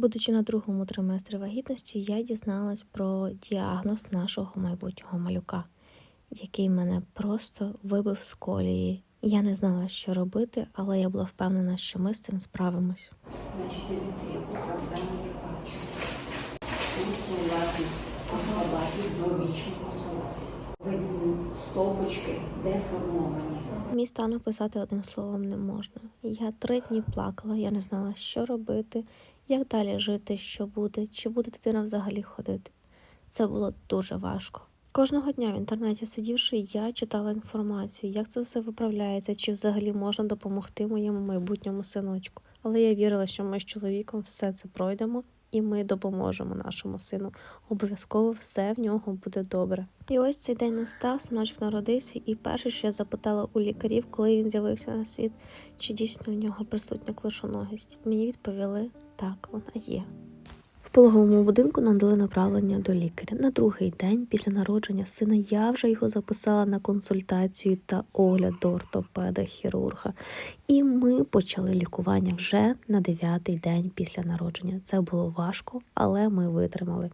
Будучи на другому триместрі вагітності, я дізналась про діагноз нашого майбутнього малюка, який мене просто вибив з колії. Я не знала, що робити, але я була впевнена, що ми з цим справимось. Бачу. Деформовані. Мій стан описати одним словом не можна. Я три дні плакала, я не знала, що робити, як далі жити, що буде, чи буде дитина взагалі ходити. Це було дуже важко. Кожного дня в інтернеті сидівши, я читала інформацію, як це все виправляється, чи взагалі можна допомогти моєму майбутньому синочку. Але я вірила, що ми з чоловіком все це пройдемо і ми допоможемо нашому сину. Обов'язково все в нього буде добре. І ось цей день настав, синочок народився, і перше, що я запитала у лікарів, коли він з'явився на світ, чи дійсно у нього присутня клишоногість. Мені відповіли, так, вона є. В пологовому будинку нам дали направлення до лікаря. На другий день після народження сина я вже його записала на консультацію та огляд до ортопеда хірурга. І ми почали лікування вже на дев'ятий день після народження. Це було важко, але ми витримали.